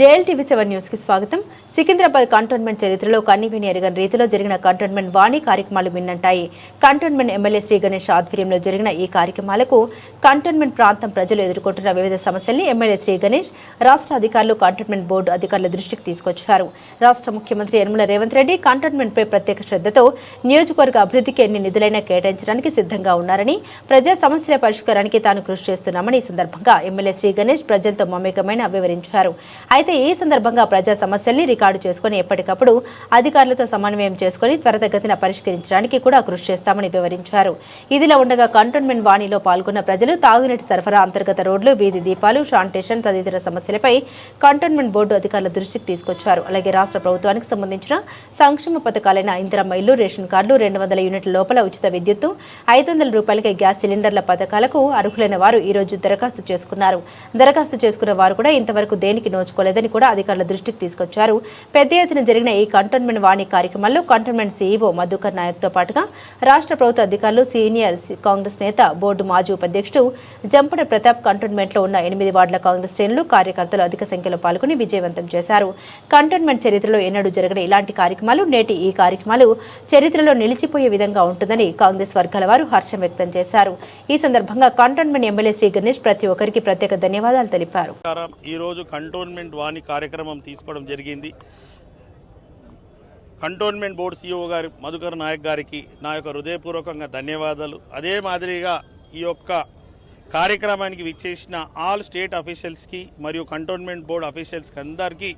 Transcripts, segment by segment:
JLTV seven న్యూస్కి స్వాగతం. Secunderabad cantonment చరిత్రలో కన్నీవిని ఎరగని రీతిలో జరిగిన కంటోన్మెంట్ వాణి కార్యక్రమాలు మిన్నంటాయి కంటోన్మెంట్ ఎమ్మెల్యే శ్రీ గణేష్ ఆధ్వర్యంలో జరిగిన ఈ కార్యక్రమాలకు కంటోన్మెంట్ ప్రాంతం ప్రజలు ఎదుర్కొంటున్న వివిధ సమస్యల్ని ఎమ్మెల్యే శ్రీ గణేష్ రాష్ట్ర అధికారులు కంటోన్మెంట్ బోర్డు అధికారుల దృష్టికి తీసుకొచ్చారు. రాష్ట్ర ముఖ్యమంత్రి యనమల రేవంత్ రెడ్డి కంటోన్మెంట్పై ప్రత్యేక శ్రద్ధతో నియోజకవర్గ అభివృద్ధికి ఎన్ని నిధులైనా కేటాయించడానికి సిద్ధంగా ఉన్నారని ప్రజా సమస్యల పరిష్కారానికి తాను కృషి చేస్తున్నామని ఈ సందర్భంగా ఎమ్మెల్యే శ్రీ గణేష్ ప్రజలతో మమేకమైన వివరించారు. అయితే ఈ సందర్భంగా ప్రజా సమస్యల్ని రికార్డు చేసుకుని ఎప్పటికప్పుడు అధికారులతో సమన్వయం చేసుకుని త్వరితగతిన పరిష్కరించడానికి కూడా కృషి చేస్తామని వివరించారు. ఇదిలా ఉండగా కంటోన్మెంట్ వాణిలో పాల్గొన్న ప్రజలు తాగునీటి సరఫరా అంతర్గత రోడ్లు వీధి దీపాలు శానిటేషన్ తదితర సమస్యలపై కంటోన్మెంట్ బోర్డు అధికారుల దృష్టికి తీసుకొచ్చారు. అలాగే రాష్ట్ర ప్రభుత్వానికి సంబంధించిన సంక్షేమ పథకాలైన ఇందిరమ్మ ఇల్లు రేషన్ కార్డులు రెండు వందల యూనిట్ల లోపల ఉచిత విద్యుత్తు ఐదు వందల రూపాయలకే గ్యాస్ సిలిండర్ల పథకాలకు అర్హులైన వారు ఈ రోజు దరఖాస్తు చేసుకున్నారు. దరఖాస్తు చేసుకున్న వారు కూడా ఇంతవరకు దేనికి నోచుకోలేదని కూడా అధికారుల దృష్టికి తీసుకొచ్చారు. పెద్ద ఎత్తున జరిగిన ఈ కంటోన్మెంట్ వాణి కార్యక్రమంలో కంటోన్మెంట్ సీఈఓ మధుకర్ నాయక్తో పాటుగా రాష్ట్ర ప్రభుత్వ అధికారులు సీనియర్ కాంగ్రెస్ నేత బోర్డు మాజీ ఉపాధ్యక్షుడు జంపన ప్రతాప్ కంటోన్మెంట్లో ఉన్న ఎనిమిది వార్డుల కాంగ్రెస్ శ్రేణులు కార్యకర్తలు అధిక సంఖ్యలో పాల్గొని విజయవంతం చేశారు. కంటోన్మెంట్ చరిత్రలో ఎన్నడూ జరగని ఇలాంటి కార్యక్రమాలు నేటి ఈ కార్యక్రమాలు చరిత్రలో నిలిచిపోయే విధంగా ఉంటుందని కాంగ్రెస్ వర్గాల వారు హర్షం వ్యక్తం చేశారు. ఈ సందర్భంగా కంటోన్మెంట్ ఎమ్మెల్యే శ్రీ గణేష్ ప్రతి ఒక్కరికి ప్రత్యేక ధన్యవాదాలు తెలిపారు. ఈ రోజు కంటోన్మెంట్ వాణి కార్యక్రమం తీసుకోవడం జరిగింది. కంటోన్మెంట్ బోర్డు సీఈఓ గారి మధుకర్ నాయక్ గారికి నా యొక్క హృదయపూర్వకంగా ధన్యవాదాలు. అదే మాదిరిగా ఈ యొక్క కార్యక్రమానికి విచ్చేసిన ఆల్ స్టేట్ అఫీషియల్స్కి మరియు కంటోన్మెంట్ బోర్డు అఫీషియల్స్కి అందరికీ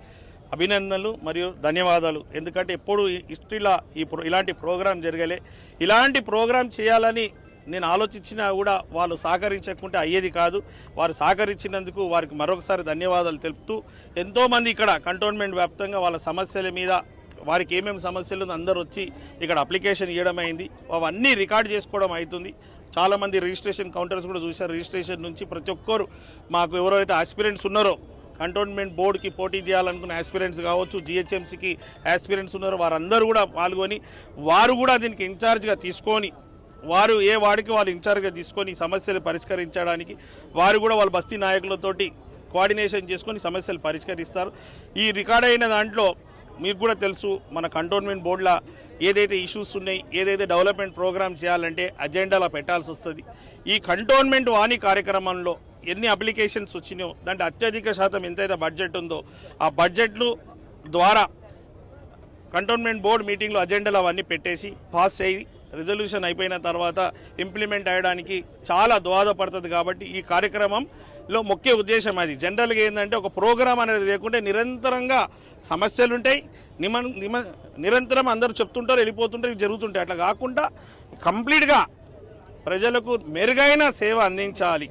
అభినందనలు మరియు ధన్యవాదాలు. ఎందుకంటే ఎప్పుడు హిస్టరీలో ఈ ఇలాంటి ప్రోగ్రాం జరగలే. ఇలాంటి ప్రోగ్రాం చేయాలని నేను ఆలోచించినా కూడా వాళ్ళు సహకరించకుంటే అయ్యేది కాదు. వారు సహకరించినందుకు వారికి మరొకసారి ధన్యవాదాలు తెలుపుతూ ఎంతోమంది ఇక్కడ కంటోన్మెంట్ వ్యాప్తంగా వాళ్ళ సమస్యల మీద వారికి ఏమేమి సమస్యలు ఉందో అందరూ వచ్చి ఇక్కడ అప్లికేషన్ ఇవ్వడం అయింది. అవన్నీ రికార్డ్ చేసుకోవడం అవుతుంది. చాలామంది రిజిస్ట్రేషన్ కౌంటర్స్ కూడా చూశారు. రిజిస్ట్రేషన్ నుంచి ప్రతి ఒక్కరు మాకు ఎవరైతే ఆస్పిరెంట్స్ ఉన్నారో కంటోన్మెంట్ బోర్డుకి పోటీ చేయాలనుకున్న ఆస్పిరెంట్స్ కావచ్చు జిహెచ్ఎంసీకి ఆస్పిరెంట్స్ ఉన్నారో వారందరూ కూడా పాల్గొని వారు కూడా దీనికి ఇన్ఛార్జ్గా తీసుకొని వారు ఏ వాడికి వాళ్ళు ఇన్ఛార్జ్గా తీసుకొని సమస్యలు పరిష్కరించడానికి వారు కూడా వాళ్ళ బస్తీ నాయకులతోటి కోఆర్డినేషన్ చేసుకొని సమస్యలు పరిష్కరిస్తారు. ఈ రికార్డ్ అయిన దాంట్లో మీకు కూడా తెలుసు మన కంటోన్మెంట్ బోర్డులో ఏదైతే ఇష్యూస్ ఉన్నాయి ఏదైతే డెవలప్మెంట్ ప్రోగ్రామ్ చేయాలంటే అజెండాలో పెట్టాల్సి వస్తుంది. ఈ కంటోన్మెంట్ వాణి కార్యక్రమంలో ఎన్ని అప్లికేషన్స్ వచ్చినాయో దాంట్లో అత్యధిక శాతం ఎంతైతే బడ్జెట్ ఉందో ఆ బడ్జెట్లు ద్వారా కంటోన్మెంట్ బోర్డు మీటింగ్లో అజెండాలు అవన్నీ పెట్టేసి పాస్ అయ్యి రిజల్యూషన్ అయిపోయిన తర్వాత ఇంప్లిమెంట్ అయ్యడానికి చాలా దోహదపడుతుంది కాబట్టి ఈ కార్యక్రమంలో ముఖ్య ఉద్దేశం అది. జనరల్గా ఏంటంటే ఒక ప్రోగ్రామ్ అనేది లేకుంటే నిరంతరంగా సమస్యలు ఉంటాయి నిమ నిమ నిరంతరం అందరూ చెప్తుంటారు వెళ్ళిపోతుంటారు ఇవి జరుగుతుంటాయి. అట్లా కాకుండా కంప్లీట్గా ప్రజలకు మెరుగైన సేవ అందించాలి.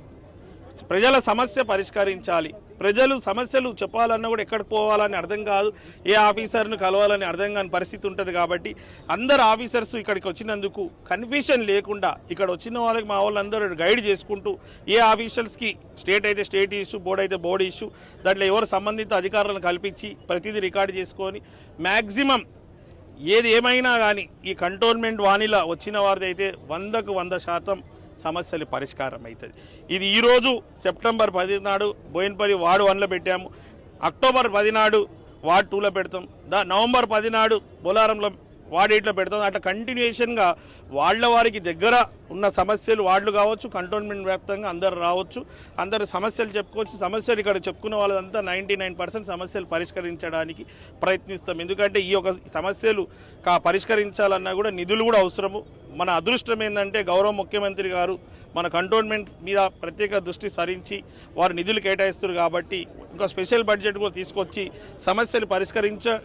ప్రజల సమస్య పరిష్కరించాలి. ప్రజలు సమస్యలు చెప్పాలన్నా కూడా ఎక్కడికి పోవాలని అర్థం కాదు. ఏ ఆఫీసర్ను కలవాలని అర్థం కాని పరిస్థితి ఉంటుంది కాబట్టి అందరు ఆఫీసర్స్ ఇక్కడికి వచ్చినందుకు కన్ఫ్యూషన్ లేకుండా ఇక్కడ వచ్చిన వాళ్ళకి మా వాళ్ళందరూ గైడ్ చేసుకుంటూ ఏ ఆఫీసర్స్కి స్టేట్ అయితే స్టేట్ ఇష్యూ బోర్డు అయితే బోర్డు ఇష్యూ దాంట్లో ఎవరు సంబంధిత అధికారులను కల్పించి ప్రతిదీ రికార్డు చేసుకొని మ్యాక్సిమం ఏది ఏమైనా కానీ ఈ కంటోన్మెంట్ వాణిలా వచ్చిన వారిదైతే వందకు వంద శాతం సమస్యలు పరిష్కారం అవుతుంది ఇది ఈరోజు సెప్టెంబర్ పది నాడు వార్డు వన్లో పెట్టాము. అక్టోబర్ పదినాడు వార్డ్ వార్డు టూలో పెడతాం. దా నవంబర్ పదినాడు బోలారంలో బొలారంలో వార్డు ఎయిట్లో పెడతాం. అట్లా కంటిన్యూషన్గా వాళ్ళ వారికి దగ్గర ఉన్న సమస్యలు వాళ్ళు కావచ్చు కంటోన్మెంట్ వ్యాప్తంగా అందరు రావచ్చు. అందరు సమస్యలు చెప్పుకోవచ్చు. సమస్యలు ఇక్కడ చెప్పుకున్న వాళ్ళంతా నైంటీ నైన్ పర్సెంట్ సమస్యలు పరిష్కరించడానికి ప్రయత్నిస్తాం. ఎందుకంటే ఈ యొక్క సమస్యలు కా పరిష్కరించాలన్నా కూడా నిధులు కూడా అవసరము. మన అదృష్టం ఏంటంటే గౌరవ ముఖ్యమంత్రి గారు మన కంటోన్మెంట్ మీద ప్రత్యేక దృష్టి సరించి వారు నిధులు కేటాయిస్తారు కాబట్టి ఇంకా స్పెషల్ బడ్జెట్ కూడా తీసుకొచ్చి సమస్యలు పరిష్కరించ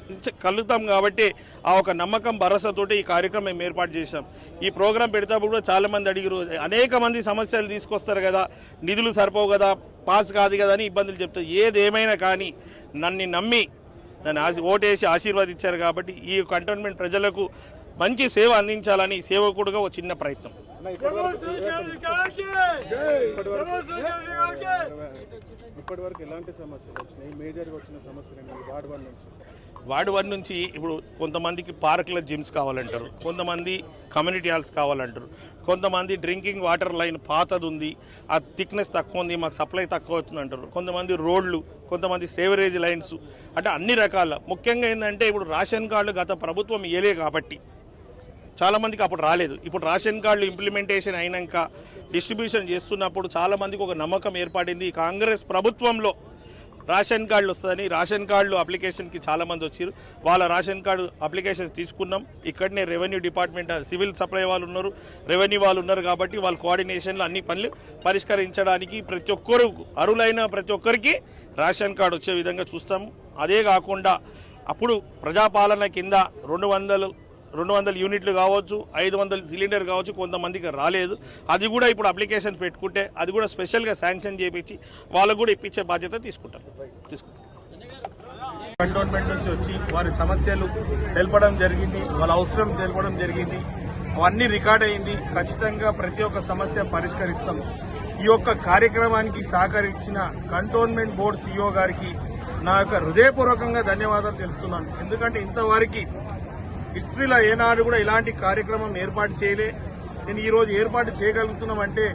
కలుగుతాం కాబట్టి ఆ ఒక నమ్మకం భరోసాతోటి ఈ కార్యక్రమం మేము ఏర్పాటు చేశాం. ఈ ప్రోగ్రాం పెడతాప్పుడు కూడా చాలామంది అడిగిరు అనేక మంది సమస్యలు తీసుకొస్తారు కదా నిధులు సరిపోవు కదా పాస్ కాదు కదా అని ఇబ్బందులు చెప్తారు. ఏదేమైనా కానీ నన్ను నమ్మి నన్ను ఆశ ఓటేసి ఆశీర్వాదించారు కాబట్టి ఈ కంటోన్మెంట్ ప్రజలకు మంచి సేవ అందించాలని సేవకుడుగా ఒక చిన్న ప్రయత్నం. ఇప్పటి వరకు ఎలాంటి సమస్యలు వచ్చినాయి? మేజర్గా వచ్చిన సమస్యలు ఏంటి వార్డ్ వన్ నుంచి. వార్డు వన్ నుంచి ఇప్పుడు కొంతమందికి పార్కుల జిమ్స్ కావాలంటారు. కొంతమంది కమ్యూనిటీ హాల్స్ కావాలంటారు. కొంతమంది డ్రింకింగ్ వాటర్ లైన్ పాతది ఉంది ఆ థిక్నెస్ తక్కువ ఉంది మాకు సప్లై తక్కువ అవుతుంది అంటారు కొంతమంది రోడ్లు కొంతమంది సేవరేజ్ లైన్స్ అంటే అన్ని రకాల. ముఖ్యంగా ఏంటంటే ఇప్పుడు రేషన్ కార్డులు గత ప్రభుత్వం ఇయ్యలే కాబట్టి. చాలామందికి అప్పుడు రాలేదు. ఇప్పుడు రేషన్ కార్డులు ఇంప్లిమెంటేషన్ అయినాక డిస్ట్రిబ్యూషన్ చేస్తున్నప్పుడు చాలామందికి ఒక నమ్మకం ఏర్పడింది. కాంగ్రెస్ ప్రభుత్వంలో రేషన్ కార్డులు వస్తుందని రేషన్ కార్డులు అప్లికేషన్కి చాలామంది వచ్చారు వాళ్ళ రేషన్ కార్డు అప్లికేషన్స్ తీసుకున్నాం. ఇక్కడనే రెవెన్యూ డిపార్ట్మెంట్ సివిల్ సప్లై వాళ్ళు ఉన్నారు. రెవెన్యూ వాళ్ళు ఉన్నారు కాబట్టి వాళ్ళ కోఆర్డినేషన్లో అన్ని పనులు పరిష్కరించడానికి ప్రతి ఒక్కరు అరులైన ప్రతి ఒక్కరికి రేషన్ కార్డు వచ్చే విధంగా చూస్తాం అదే కాకుండా అప్పుడు ప్రజాపాలన కింద రెండు వందలు రెండు వందల యూనిట్లు కావచ్చు ఐదు వందల సిలిండర్ కావచ్చు కొంతమందికి రాలేదు. అది కూడా ఇప్పుడు అప్లికేషన్ పెట్టుకుంటే అది కూడా స్పెషల్గా శాంక్షన్ చేయించి వాళ్ళకు కూడా ఇప్పించే బాధ్యత తీసుకుంటారు. తీసుకుంటారు. కంటోన్మెంట్ నుంచి వచ్చి వారి సమస్యలు తెలపడం జరిగింది వాళ్ళ అవసరం తెలపడం జరిగింది. అవన్నీ రికార్డ్ అయింది. ఖచ్చితంగా ప్రతి ఒక్క సమస్య పరిష్కరిస్తాం. ఈ యొక్క కార్యక్రమానికి సహకరించిన కంటోన్మెంట్ బోర్డు సిఇఓ గారికి నా యొక్క హృదయపూర్వకంగా ధన్యవాదాలు తెలుపుతున్నాను. ఎందుకంటే ఇంతవరకు హిస్టరీలో ఏనాడు కూడా ఇలాంటి కార్యక్రమం ఏర్పాటు చేయలే. నేను ఈరోజు ఏర్పాటు చేయగలుగుతున్నామంటే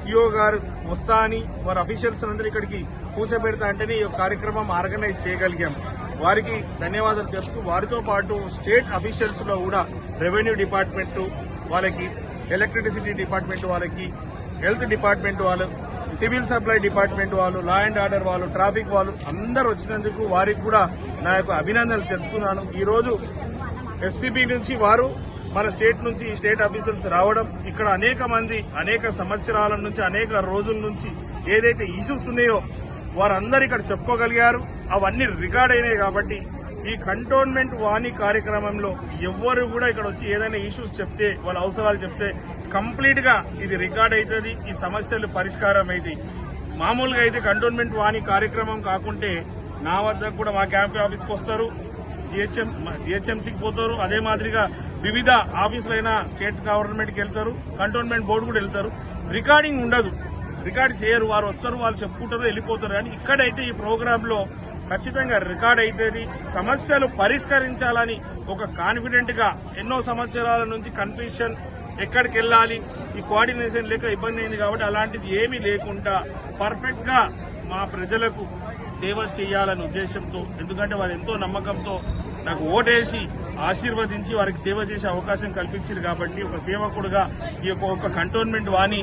సిఓ గారు వస్తా అని వారి అఫీషియల్స్ అందరూ ఇక్కడికి కూర్చోబెడతా అంటేనే ఈ కార్యక్రమం ఆర్గనైజ్ చేయగలిగాం. వారికి ధన్యవాదాలు తెలుపుతూ వారితో పాటు స్టేట్ అఫీషియల్స్లో కూడా రెవెన్యూ డిపార్ట్మెంట్ వాళ్ళకి ఎలక్ట్రిసిటీ డిపార్ట్మెంట్ వాళ్ళకి హెల్త్ డిపార్ట్మెంట్ వాళ్ళు సివిల్ సప్లై డిపార్ట్మెంట్ వాళ్ళు లా అండ్ ఆర్డర్ వాళ్ళు ట్రాఫిక్ వాళ్ళు అందరు వచ్చినందుకు వారికి కూడా నా యొక్క అభినందనలు తెలుపుతున్నాను. ఈరోజు ఎస్సీబీ నుంచి వారు మన స్టేట్ నుంచి ఈ స్టేట్ ఆఫీసర్స్ రావడం ఇక్కడ అనేక మంది అనేక సంవత్సరాల నుంచి అనేక రోజుల నుంచి ఏదైతే ఇష్యూస్ ఉన్నాయో వారందరూ ఇక్కడ చెప్పుకోగలిగారు. అవన్నీ రికార్డ్ అయినాయి కాబట్టి ఈ కంటోన్మెంట్ వాణి కార్యక్రమంలో ఎవ్వరు కూడా ఇక్కడ వచ్చి ఏదైనా ఇష్యూస్ చెప్తే వాళ్ళ అవసరాలు చెప్తే కంప్లీట్గా ఇది రికార్డ్ అవుతుంది ఈ సమస్యలు పరిష్కారం అయితే మామూలుగా అయితే కంటోన్మెంట్ వాణి కార్యక్రమం కాకుంటే నా వద్ద కూడా మా క్యాంప్ ఆఫీస్కి వస్తారు. జిహెచ్ఎం జిహెచ్ఎంసీకి పోతారు. అదే మాదిరిగా వివిధ ఆఫీసులైన స్టేట్ గవర్నమెంట్కి వెళ్తారు. కంటోన్మెంట్ బోర్డు కూడా వెళ్తారు. రికార్డింగ్ ఉండదు. రికార్డ్ చేయరు. వారు వస్తారు వాళ్ళు చెప్పుకుంటారు వెళ్ళిపోతారు. కానీ ఇక్కడైతే ఈ ప్రోగ్రాంలో ఖచ్చితంగా రికార్డ్ అయితే సమస్యలు పరిష్కరించాలని ఒక కాన్ఫిడెంట్గా ఎన్నో సంవత్సరాల నుంచి కన్ఫ్యూషన్ ఎక్కడికి వెళ్ళాలి ఈ కోఆర్డినేషన్ లేక ఇబ్బంది అయింది కాబట్టి అలాంటిది ఏమీ లేకుండా పర్ఫెక్ట్గా మా ప్రజలకు సేవ చేయాలనే ఉద్దేశంతో ఎందుకంటే వారు ఎంతో నమ్మకంతో నాకు ఓటేసి ఆశీర్వదించి వారికి సేవ చేసే అవకాశం కల్పించారు కాబట్టి ఒక సేవకుడుగా ఈ యొక్క ఒక కంటోన్మెంట్ వాణి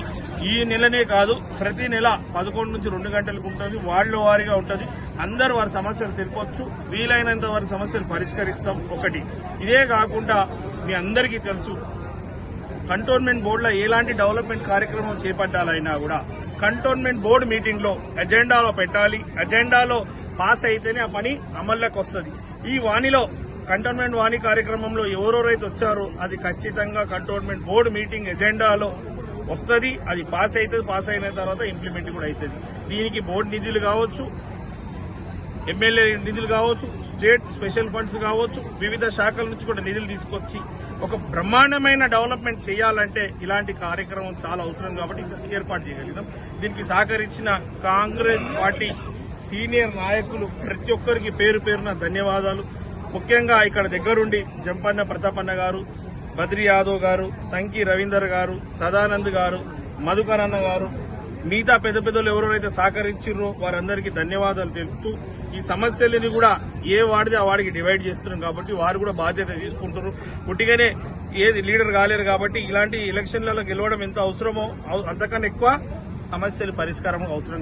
ఈ నెలనే కాదు ప్రతి నెల పదకొండు నుంచి రెండు గంటలకు ఉంటుంది వాళ్ళు వారిగా ఉంటుంది. అందరూ వారి సమస్యలు తెలుపొచ్చు వీలైనంత వారి సమస్యలు పరిష్కరిస్తాం ఒకటి. ఇదే కాకుండా మీ అందరికీ తెలుసు కంటోన్మెంట్ బోర్డులో ఎలాంటి డెవలప్మెంట్ కార్యక్రమం చేపట్టాలైనా కూడా కంటోన్మెంట్ బోర్డు మీటింగ్లో ఎజెండాలో పెట్టాలి. ఎజెండాలో పాస్ అయితేనే ఆ పని అమల్లోకి వస్తుంది. ఈ వాణిలో కంటోన్మెంట్ వాణి కార్యక్రమంలో ఎవరెవరైతే వచ్చారో అది ఖచ్చితంగా కంటోన్మెంట్ బోర్డు మీటింగ్ ఎజెండాలో వస్తుంది. అది పాస్ అవుతుంది పాస్ అయిన తర్వాత ఇంప్లిమెంట్ కూడా అవుతుంది దీనికి బోర్డు నిధులు కావచ్చు ఎమ్మెల్యే నిధులు కావచ్చు స్టేట్ స్పెషల్ ఫండ్స్ కావచ్చు వివిధ శాఖల నుంచి కూడా నిధులు తీసుకొచ్చి ఒక బ్రహ్మాండమైన డెవలప్మెంట్ చేయాలంటే ఇలాంటి కార్యక్రమం చాలా అవసరం కాబట్టి ఏర్పాటు చేయగలిగినాం దీనికి సహకరించిన కాంగ్రెస్ పార్టీ సీనియర్ నాయకులు ప్రతి ఒక్కరికి పేరు పేరున ధన్యవాదాలు. ముఖ్యంగా ఇక్కడ దగ్గరుండి జంపన్న ప్రతాపన్న గారు బద్రి యాదవ్ గారు సంకి రవీందర్ గారు సదానంద్ గారు మధుకరన్న గారు మిగతా పెద్ద పెద్దలు ఎవరెవరైతే సహకరించారో వారందరికీ ధన్యవాదాలు తెలుపుతూ ఈ సమస్యలని కూడా ఏ వాడిది ఆ వాడికి డివైడ్ చేస్తున్నాం కాబట్టి వారు కూడా బాధ్యత తీసుకుంటారు పుట్టిగానే ఏది లీడర్ కాలేరు కాబట్టి ఇలాంటి ఎలక్షన్లలో గెలవడం ఎంత అవసరమో అంతకన్నా ఎక్కువ సమస్యలు పరిష్కారం అవసరం